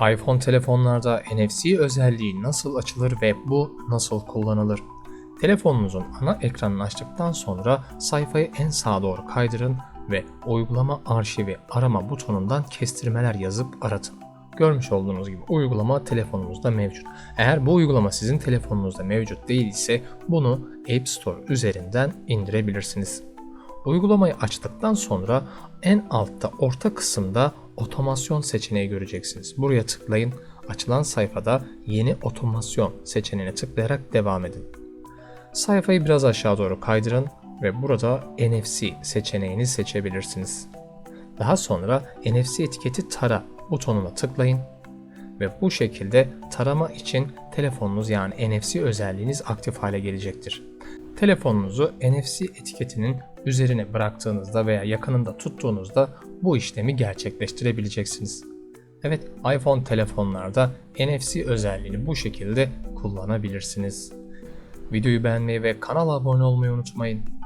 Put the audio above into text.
iPhone telefonlarda NFC özelliği nasıl açılır ve bu nasıl kullanılır? Telefonunuzun ana ekranını açtıktan sonra sayfayı en sağa doğru kaydırın ve uygulama arşivi arama butonundan kestirmeler yazıp aratın. Görmüş olduğunuz gibi uygulama telefonunuzda mevcut. Eğer bu uygulama sizin telefonunuzda mevcut değil ise bunu App Store üzerinden indirebilirsiniz. Uygulamayı açtıktan sonra en altta orta kısımda otomasyon seçeneği göreceksiniz. Buraya tıklayın. Açılan sayfada yeni otomasyon seçeneğine tıklayarak devam edin. Sayfayı biraz aşağı doğru kaydırın ve burada NFC seçeneğini seçebilirsiniz. Daha sonra NFC etiketi tara butonuna tıklayın ve bu şekilde tarama için telefonunuz yani NFC özelliğiniz aktif hale gelecektir. Telefonunuzu NFC etiketinin üzerine bıraktığınızda veya yakınında tuttuğunuzda bu işlemi gerçekleştirebileceksiniz. Evet, iPhone telefonlarda NFC özelliğini bu şekilde kullanabilirsiniz. Videoyu beğenmeyi ve kanala abone olmayı unutmayın.